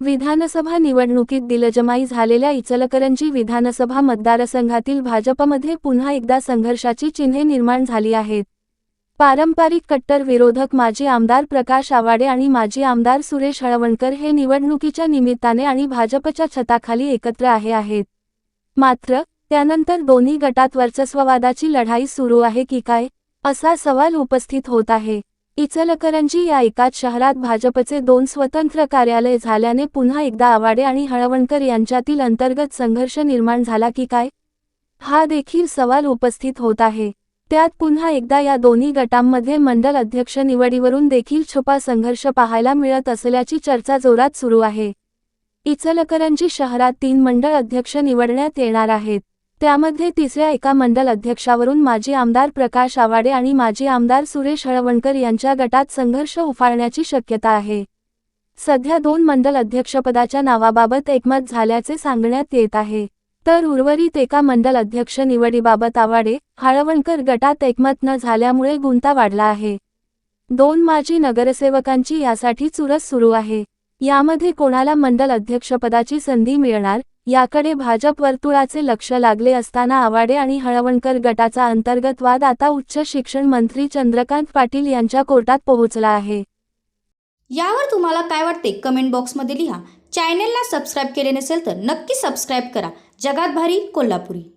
विधानसभा निवडणुकीत दिलजमाई झालेल्या इचलकरंजी विधानसभा मतदारसंघातील भाजपमध्ये पुन्हा एकदा संघर्षाची चिन्हे निर्माण झाली आहेत. पारंपरिक कट्टर विरोधक माजी आमदार प्रकाश आवाडे आणि माजी आमदार सुरेश हळवणकर हे निवडणुकीच्या निमित्ताने आणि भाजपच्या छताखाली एकत्र आहे आहेत. मात्र त्यानंतर दोन्ही गटात वर्चस्ववादाची लढाई सुरू आहे की काय असा सवाल उपस्थित होत आहे. इचलकरंजी या एकाच शहरात भाजपचे दोन स्वतंत्र कार्यालय झाल्याने पुन्हा एकदा आवाडे आणि हळवणकर यांच्यातील अंतर्गत संघर्ष निर्माण झाला की काय? हा देखील सवाल उपस्थित होत आहे. त्यात पुन्हा एकदा या दोन्ही गटांमध्ये मंडल अध्यक्ष निवडीवरून देखील छुपा संघर्ष पाहायला मिळत असल्याची चर्चा जोरात सुरू आहे. इचलकरंजी शहरात तीन मंडळ अध्यक्ष निवडण्यात येणार आहेत. त्यामध्ये तिसऱ्या एका मंडल अध्यक्षावरून माजी आमदार प्रकाश आवाडे आणि माजी आमदार सुरेश हळवणकर यांच्या गटात संघर्ष उफाळण्याची शक्यता आहे. सध्या दोन मंडल अध्यक्षपदाच्या नावाबाबत एकमत झाल्याचे सांगण्यात येत आहे. तर उर्वरित एका मंडल अध्यक्ष निवडीबाबत आवाडे हळवणकर गटात एकमत न झाल्यामुळे गुंता वाढला आहे. दोन माजी नगरसेवकांची यासाठी चुरस सुरू आहे. यामध्ये कोणाला मंडल अध्यक्षपदाची संधी मिळणार याकडे भाजप वर्तुळाचे लक्ष लागले असताना आवाडे आणि हळवणकर गटाचा अंतर्गत वाद आता उच्च शिक्षण मंत्री चंद्रकांत पाटील यांच्या कोर्टात पोहोचला आहे. यावर तुम्हाला काय वाटते? कमेंट बॉक्समध्ये लिहा. चॅनेलला सबस्क्राईब केले नसेल तर नक्की सबस्क्राईब करा. जगात भारी कोल्हापुरी.